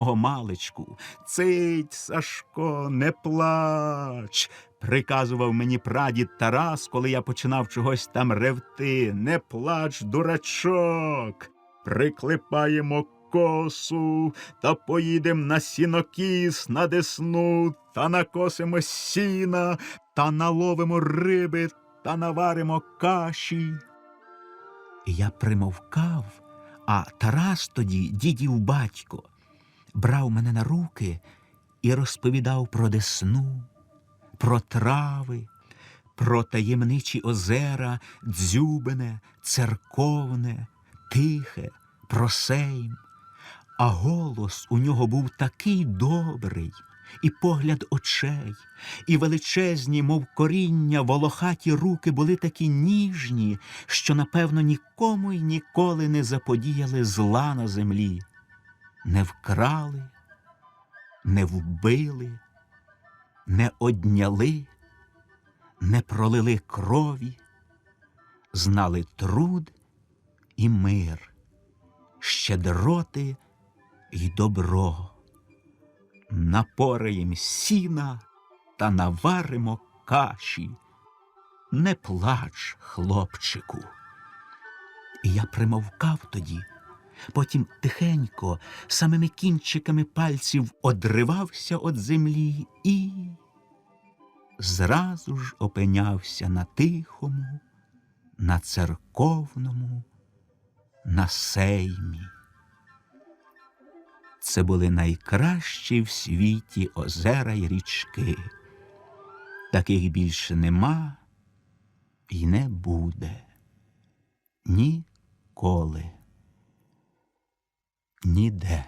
Маличку, цить, Сашко, не плач. Приказував мені прадід Тарас, коли я починав чогось там ревти. Не плач, дурачок. Приклепаємо косу та поїдем на сінокіс на десну, та накосимо сіна, та наловимо риби, та наваримо каші. І я примовкав, а Тарас тоді, дідів батько, брав мене на руки і розповідав про десну, про трави, про таємничі озера, дзюбине, церковне, тихе, про сейм. А голос у нього був такий добрий, і погляд очей, і величезні, мов коріння, волохаті руки були такі ніжні, що, напевно, нікому й ніколи не заподіяли зла на землі, не вкрали, не вбили, не одняли, не пролили крові, знали труд і мир, щедроти й добро. Напораєм сіна та наваримо каші. Не плач, хлопчику. І я примовкав тоді, потім тихенько, самими кінчиками пальців одривався від землі і зразу ж опинявся на тихому, на церковному, на сеймі. Це були найкращі в світі озера й річки. Таких більше нема і не буде ніколи, ніде.